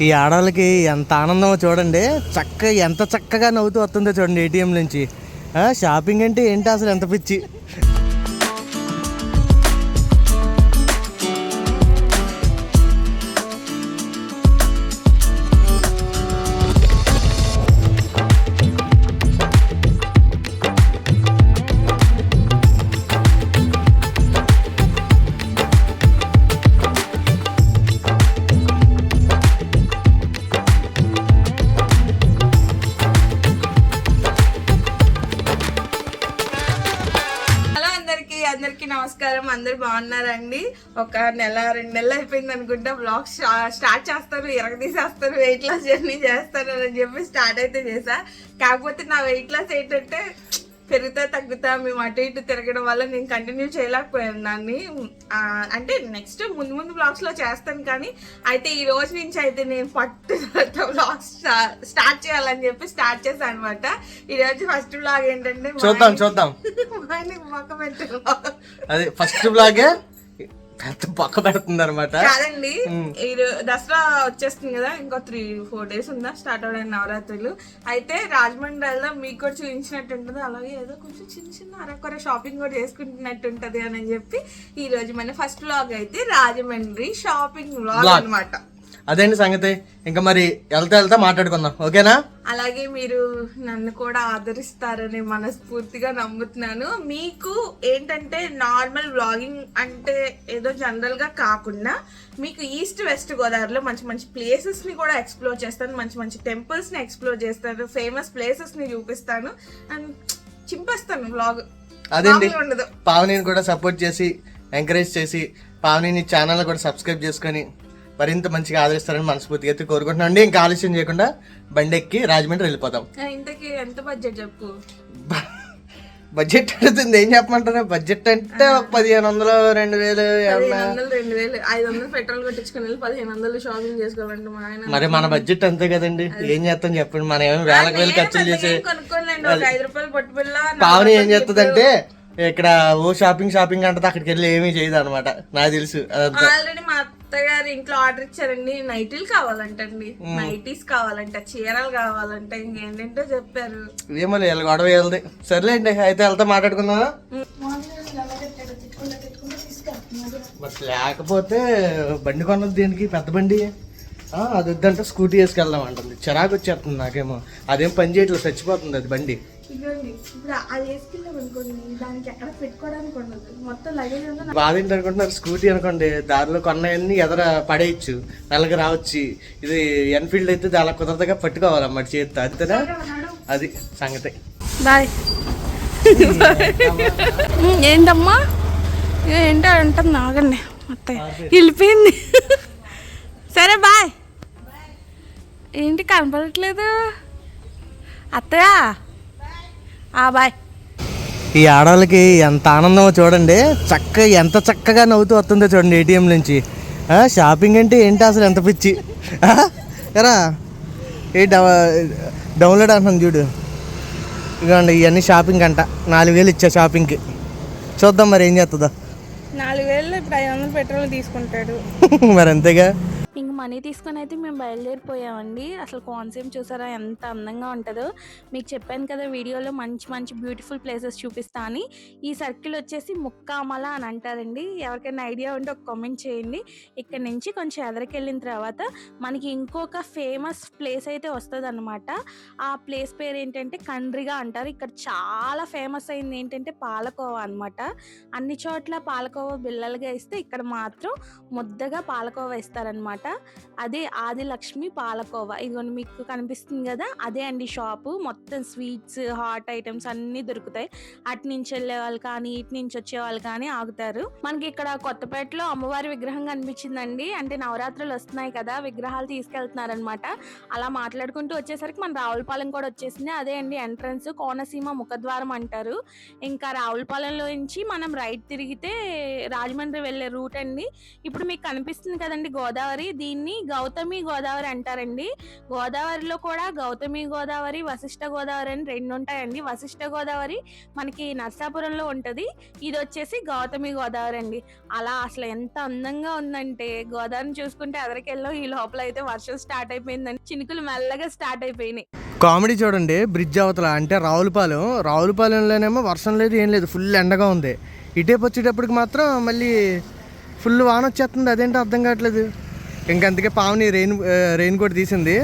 ఈ ఆడవాళ్ళకి ఎంత ఆనందమో చూడండి. చక్కగా ఎంత చక్కగా నవ్వుతూ వస్తుందో చూడండి ఏటీఎం నుంచి. ఆ, షాపింగ్ అంటే ఏంటి అసలు ఎంత పిచ్చి? అందరికి నమస్కారం. అందరు బాగున్నారండి? ఒక నెల రెండు నెలలు అయిపోయింది అనుకుంటా బ్లాగ్ స్టార్ట్ చేస్తారు ఎరగదీసేస్తారు వెయిట్ లాస్ జర్నీ చేస్తారు అని చెప్పి స్టార్ట్ అయితే చేసా కాకపోతే నా వెయిట్ లాస్ ఏంటంటే పెరుగుతా తగ్గుతా మేము అటు ఇటు తిరగడం వల్ల నేను కంటిన్యూ చేయలేకపోయాను దాన్ని అంటే నెక్స్ట్ ముందు ముందు బ్లాగ్స్లో చేస్తాను కానీ అయితే ఈ రోజు నుంచి అయితే నేను పట్టు బ్లాగ్స్ స్టార్ట్ చేయాలని చెప్పి స్టార్ట్ చేశాను అనమాట ఈ రోజు ఫస్ట్ బ్లాగ్ ఏంటంటే చూద్దాం చూద్దాం. మొక్క. అదే ఫస్ట్ బ్లాగే పెద్ద పక్క పెడుతుంది అనమాట కాదండి దసరా వచ్చేస్తుంది కదా ఇంకో త్రీ ఫోర్ డేస్ ఉందా స్టార్ట్ అవడానికి నవరాత్రులు. అయితే రాజమండ్రిలో మీకు కూడా చూపించినట్టు ఉంటుంది అలాగే ఏదో కొంచెం చిన్న చిన్న అరకొర షాపింగ్ కూడా చేసుకుంటున్నట్టు ఉంటది అని చెప్పి ఈ రోజు మన ఫస్ట్ వ్లాగ్ అయితే రాజమండ్రి షాపింగ్ వ్లాగ్ Vlog. అదేంటి సంగతి? ఇంకా మరి వెళ్తా వెళ్తా మాట్లాడుకుందాం. ఓకేనా? అలాగే మీరు నన్ను కూడా ఆదరిస్తారని మనస్ఫూర్తిగా నమ్ముతున్నాను. మీకు ఏంటంటే నార్మల్ వ్లాగింగ్ అంటే ఏదో జనరల్గా కాకుండా మీకు ఈస్ట్ వెస్ట్ గోదావరిలో మంచి మంచి ప్లేసెస్ని కూడా ఎక్స్ప్లోర్ చేస్తాను. మంచి మంచి టెంపుల్స్ని ఎక్స్ప్లోర్ చేస్తాను. ఫేమస్ ప్లేసెస్ని చూపిస్తాను. అండ్ చింపేస్తాను వ్లాగ్ అదేంటి? పావనిని కూడా సపోర్ట్ చేసి ఎంకరేజ్ చేసి పావనిని ఛానల్ కూడా సబ్స్క్రైబ్ చేసుకొని మరింత మంచిగా ఆదరిస్తారని మనస్ఫూర్తిగా అయితే కోరుకుంటున్నాం అండి ఇంకా ఆలస్యం చేయకుండా బండి ఎక్కి రాజమండ్రి వెళ్ళిపోతాం ఇంతకీ ఎంత బడ్జెట్ చెప్పు? బడ్జెట్ అడుగుతుంది. ఏం చెప్పమంటారు? బడ్జెట్ అంటే ఒక పదిహేను వందలు రెండు వేలు రెండు వేలు ఐదు వందలు పెట్రోల్ కొట్టించుకుని వెళ్ళి పదిహేను వందలు షాపింగ్ చేసుకోవాలంటే మా ఆయన మరి మన బడ్జెట్ అంతే కదండి. ఏం చేస్తాం చెప్పండి. మనం ఏమి వేలకు వేలు ఖర్చులు చేసి పావని ఏం చేస్తుందంటే ఇక్కడ ఓ షాపింగ్ షాపింగ్ అంటే అక్కడికి వెళ్ళి ఏమీ చేయదు అనమాట నాకు తెలుసు అదంతా. ఆల్రెడీ మా అత్తగారు ఇంట్లో ఆర్డర్ ఇచ్చారండి. నైటీలు కావాలంటండి. నైటీస్ కావాలంట చీరలు కావాలంట ఇంకేంటంటో చెప్పారు. ఏమో వీళ్ళ గొడవ వెళ్ది సర్లేండి అయితే వెళ్తా మాట్లాడుకుందామా? మరి లేకపోతే బండి కొన్నది దేనికి? పెద్ద బండి? అది వద్దంటే స్కూటీ వేసుకెళ్దాం అంటుంది. చిరాకు వచ్చేస్తుంది నాకేమో. అదేం పని చేయట్లేదు చచ్చిపోతుంది అది బండి. ఇదిగోండి ఇప్పుడు అది వేసుకెళ్ళాం అనుకోండి దానికి ఎక్కడ పెట్టుకోవడానికి ఉండదు. మొత్తం లగేజ్ అంతా బాధ అనుకుంటున్నారు స్కూటీ అనుకోండి. దారిలో కొన్నవన్నీ ఎదర పడేయచ్చు. నెలకి రావచ్చు. ఇది ఎన్ఫీల్డ్ అయితే చాలా కుదరదుగా పట్టుకోవాలన్నమాట చేతితో అంతేనా? అది సంగతి. బాయ్. ఏంటమ్మా ఏంటో అంటుంది నాగండి అత్తయ్య. వెళ్ళిపోయింది. సరే బాయ్. ఏంటి కనపడట్లేదు. అత్తయ్య? ఆ బాయ్. ఈ ఆడవాళ్ళకి ఎంత ఆనందమో చూడండి. చక్కగా ఎంత చక్కగా నవ్వుతూ వస్తుందో చూడండి ఏటీఎం నుంచి. షాపింగ్ అంటే ఏంటి అసలు ఎంత పిచ్చి? ఎరా ఏ డౌన్లోడ్ అంటున్నాను చూడు. ఇదిగోండి ఇవన్నీ షాపింగ్ అంట. నాలుగు వేలు ఇచ్చా షాపింగ్కి చూద్దాం మరి ఏం చేస్తుందో. నాలుగు వేలు ఇప్పుడు ఐదు వందలు పెట్రోల్ తీసుకుంటాడు. మరి అంతేగా. ఇంక మనీ తీసుకొని అయితే మేము బయలుదేరిపోయామండి. అసలు కోనసీమ చూసారా ఎంత అందంగా ఉంటుందో. మీకు చెప్పాను కదా వీడియోలో మంచి మంచి బ్యూటిఫుల్ ప్లేసెస్ చూపిస్తా అని. ఈ సర్కిల్ వచ్చేసి ముక్కామల అని అంటారండి. ఎవరికైనా ఐడియా ఉంటే ఒక కామెంట్ చేయండి. ఇక్కడ నుంచి కొంచెం ఎదరికెళ్ళిన తర్వాత మనకి ఇంకొక ఫేమస్ ప్లేస్ అయితే వస్తుంది అనమాట ఆ ప్లేస్ పేరు ఏంటంటే కండ్రిగా అంటారు. ఇక్కడ చాలా ఫేమస్ అయింది ఏంటంటే పాలకోవా అనమాట అన్ని చోట్ల పాలకోవా బిల్లలుగా ఇస్తే ఇక్కడ మాత్రం ముద్దగా పాలకోవా ఇస్తారనమాట అదే ఆదిలక్ష్మి పాలకోవా. ఇదిగోండి మీకు కనిపిస్తుంది కదా? అదే అండి షాపు. మొత్తం స్వీట్స్ హాట్ ఐటమ్స్ అన్నీ దొరుకుతాయి. అటు నుంచి వెళ్ళే వాళ్ళు కానీ ఇటు నుంచి వచ్చే వాళ్ళు కానీ ఆగుతారు. మనకి ఇక్కడ కొత్తపేటలో అమ్మవారి విగ్రహం కనిపించిందండి. అంటే నవరాత్రులు వస్తున్నాయి కదా విగ్రహాలు తీసుకెళ్తున్నారనమాట అలా మాట్లాడుకుంటూ వచ్చేసరికి మన రావులపాలెం కూడా వచ్చేసింది. అదే అండి ఎంట్రన్స్ కోనసీమ ముఖద్వారం అంటారు. ఇంకా రావులపాలెంలో నుంచి మనం రైట్ తిరిగితే రాజమండ్రి వెళ్ళే రూట్ అండి. ఇప్పుడు మీకు కనిపిస్తుంది కదండి గోదావరి. దీని దీన్ని గౌతమి గోదావరి అంటారండి. గోదావరిలో కూడా గౌతమి గోదావరి వశిష్ట గోదావరి అని రెండు ఉంటాయండి. వశిష్ట గోదావరి మనకి నర్సాపురంలో ఉంటుంది. ఇది వచ్చేసి గౌతమి గోదావరి అండి. అలా అసలు ఎంత అందంగా ఉందంటే గోదావరిని చూసుకుంటే ఎదరికెళ్ళో ఈ లోపల అయితే వర్షం స్టార్ట్ అయిపోయిందండి. చినుకులు మెల్లగా స్టార్ట్ అయిపోయినాయి. కామెడీ చూడండి బ్రిడ్జ్ అవతల అంటే రావులపాలెం. రావులపాలెంలోనేమో వర్షం లేదు ఏం లేదు ఫుల్ ఎండగా ఉంది. ఇటేపు వచ్చేటప్పటికి మాత్రం మళ్ళీ ఫుల్ వాన వచ్చేస్తుంది అదేంటో అర్థం కావట్లేదు. ఇంక అందుకే పావుని రెయిన్ రెయిన్ కోట్ తీసింది.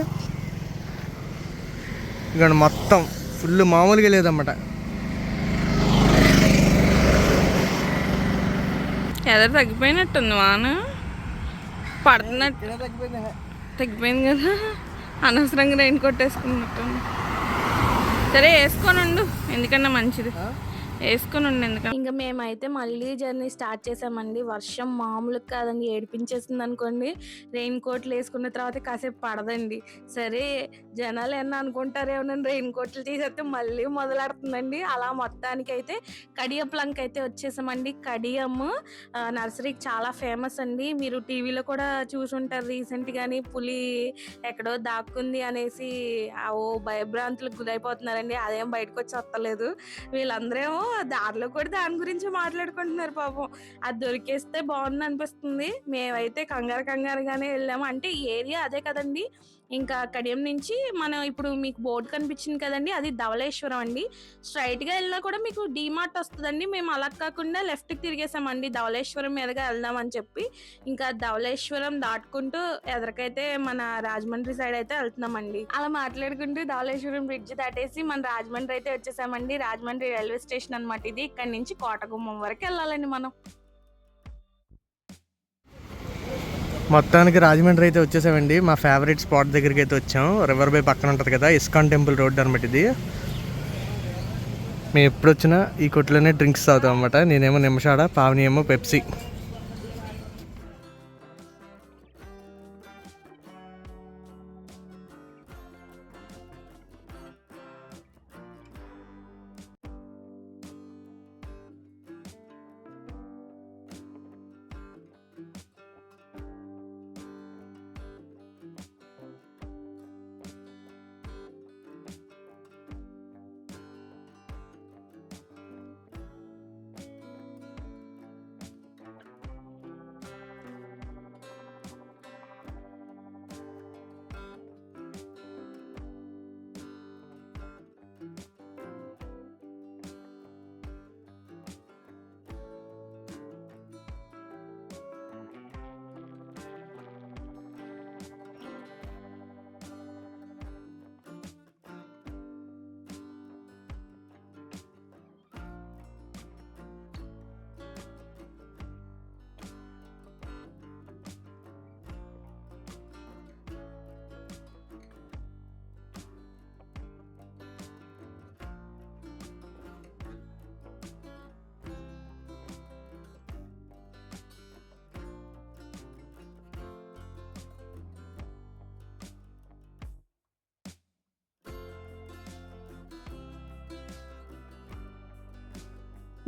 ఇక మొత్తం ఫుల్ మామూలుగా లేదన్నమాట. ఎదరు తగ్గిపోయినట్టుంది వాన. పడుతున్నట్టు. తగ్గిపోయింది. కదా. అనవసరంగా రెయిన్ కొట్టేసుకున్నట్టు సరే వేసుకొని ఉండు. ఎందుకన్నా మంచిది. వేసుకొని ఉండేందుకు ఇంకా మేమైతే మళ్ళీ జర్నీ స్టార్ట్ చేసామండి. వర్షం మామూలుగా కాదండి. ఏడిపించేసింది అనుకోండి రెయిన్ కోట్లు వేసుకున్న తర్వాత కాసేపు పడదండి. సరే జనాలు ఏమన్నా అనుకుంటారేమో రెయిన్ కోట్లు తీసేస్తే మళ్ళీ మొదలెడుతుందండి. అలా మొత్తానికి అయితే కడియప్లంక్ అయితే వచ్చేసామండి. కడియం నర్సరీకి చాలా ఫేమస్ అండి. మీరు టీవీలో కూడా చూసుంటారు రీసెంట్ గాని. పులి ఎక్కడో దాక్కుంది అనేసి ఆ ఓ భయభ్రాంతులకు గురైపోతున్నారండి. అదేం బయటకు వచ్చి వస్తలేదు. వీళ్ళందరేమో దారిలో కూడా దాని గురించి మాట్లాడుకుంటున్నారు పాపం. అది దొరికేస్తే బాగుంది అనిపిస్తుంది. మేమైతే కంగారు కంగారుగానే వెళ్ళాము. అంటే ఏరియా అదే కదండి. ఇంకా కడియం నుంచి మనం ఇప్పుడు మీకు బోర్డు కనిపించింది కదండి అది ధవళేశ్వరం అండి. స్ట్రైట్గా వెళ్ళినా కూడా మీకు డిమార్ట్ వస్తుందండి. మేము అలా కాకుండా లెఫ్ట్కి తిరిగేసామండి ధవళేశ్వరం మీదగా వెళ్దామని చెప్పి. ఇంకా ధవళేశ్వరం దాటుకుంటూ ఎదరికైతే మన రాజమండ్రి సైడ్ అయితే వెళ్తున్నామండి. అలా మాట్లాడుకుంటూ ధవళేశ్వరం బ్రిడ్జ్ దాటేసి మన రాజమండ్రి అయితే వచ్చేసామండి. రాజమండ్రి రైల్వే స్టేషన్ అనమాట ఇది. ఇక్కడ నుంచి కోటగుమ్మం వరకు వెళ్ళాలండి మనం. మొత్తానికి రాజమండ్రి అయితే వచ్చేసామండి. మా ఫేవరెట్ స్పాట్ దగ్గరికి అయితే వచ్చాం. రివర్ బై పక్కన ఉంటుంది కదా ఇస్కాన్ టెంపుల్ రోడ్ అనమాట ఇది. మేము ఎప్పుడు వచ్చినా ఈ కొట్లోనే డ్రింక్స్ తాగుతాం అనమాట నేనేమో నిమిషాడ పావని ఏమో పెప్సీ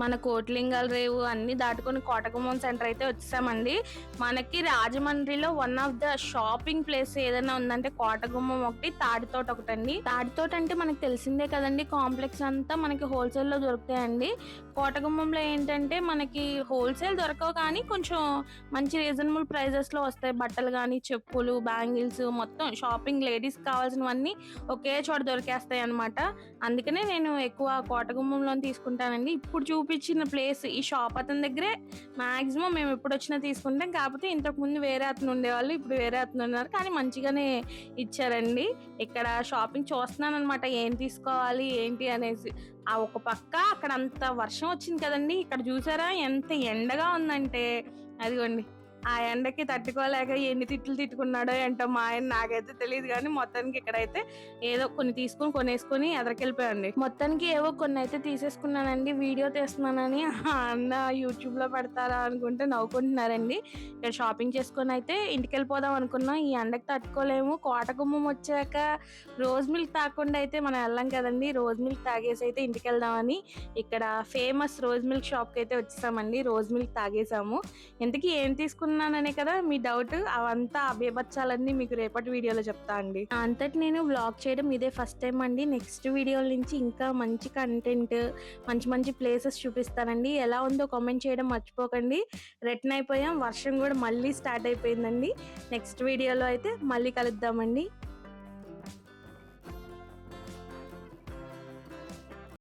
మన కోట్లింగాల రేవు అన్ని దాటుకొని కోటగుమ్మం సెంటర్ అయితే వచ్చేసామండి. మనకి రాజమండ్రిలో one of the shopping place ఏదైనా ఉందంటే కోటగుమ్మం ఒకటి తాడితోట ఒకటండి. తాడితోట అంటే మనకు తెలిసిందే కదండి కాంప్లెక్స్ అంతా మనకి హోల్సేల్లో దొరుకుతాయండి. కోటగుమ్మంలో ఏంటంటే మనకి హోల్సేల్ దొరకవు కానీ కొంచెం మంచి రీజనబుల్ ప్రైజెస్లో వస్తాయి. బట్టలు కానీ చెప్పులు బ్యాంగిల్స్ మొత్తం షాపింగ్ లేడీస్ కావాల్సినవన్నీ ఒకే చోట దొరికేస్తాయి అనమాట అందుకనే నేను ఎక్కువ కోటగుమ్మంలో తీసుకుంటానండి. ఇప్పుడు చూపి చూపించిన ప్లేస్ ఈ షాప్ అతని దగ్గరే మాక్సిమం మేము ఎప్పుడు వచ్చినా తీసుకుంటాం. కాకపోతే ఇంతకు ముందు వేరే అతను ఉండేవాళ్ళు ఇప్పుడు వేరే అతను ఉన్నారు. కానీ మంచిగానే ఇచ్చారండి. ఇక్కడ షాపింగ్ చూస్తున్నాను అనమాట ఏం తీసుకోవాలి ఏంటి అనేసి. ఆ ఒక పక్క అక్కడ అంత వర్షం వచ్చింది కదండి. ఇక్కడ చూసారా? ఎంత ఎండగా ఉందంటే. అదిగోండి. ఆ ఎండకి తట్టుకోలేక ఎన్ని తిట్లు తిట్టుకున్నాడో ఏంటో మా ఆయన నాకైతే తెలియదు కానీ మొత్తానికి ఇక్కడైతే ఏదో కొన్ని తీసుకొని కొనేసుకొని ఎదరికెళ్ళిపోయాండి మొత్తానికి ఏవో కొన్ని అయితే తీసేసుకున్నానండి. వీడియో తీస్తున్నానని అన్న యూట్యూబ్లో పెడతారా అనుకుంటే నవ్వుకుంటున్నారండి. ఇక్కడ షాపింగ్ చేసుకొని అయితే ఇంటికి వెళ్ళిపోదాం అనుకున్నాం. ఈ ఎండకి తట్టుకోలేము. కోటగుమ్మం వచ్చాక రోజ్ మిల్క్ తాగకుండా అయితే మనం వెళ్ళాం కదండి. రోజ్ మిల్క్ తాగేసి అయితే ఇంటికి వెళ్దామని ఇక్కడ ఫేమస్ రోజ్ మిల్క్ షాప్కి అయితే వచ్చేసామండి. రోజ్ మిల్క్ తాగేసాము. ఇంతకీ ఏం తీసుకున్నాం చేసుకున్నాననే కదా మీ డౌట్ అవంతా అభ్యబచ్చాలన్నీ మీకు రేపటి వీడియోలో చెప్తా అండి. అంతటి నేను బ్లాగ్ చేయడం ఇదే ఫస్ట్ టైం అండి. నెక్స్ట్ వీడియో నుంచి ఇంకా మంచి కంటెంట్ మంచి మంచి ప్లేసెస్ చూపిస్తానండి. ఎలా ఉందో కామెంట్ చేయడం మర్చిపోకండి. రిటర్న్ అయిపోయాం. వర్షం కూడా మళ్ళీ స్టార్ట్ అయిపోయిందండి. నెక్స్ట్ వీడియోలో అయితే మళ్ళీ కలుద్దామండి.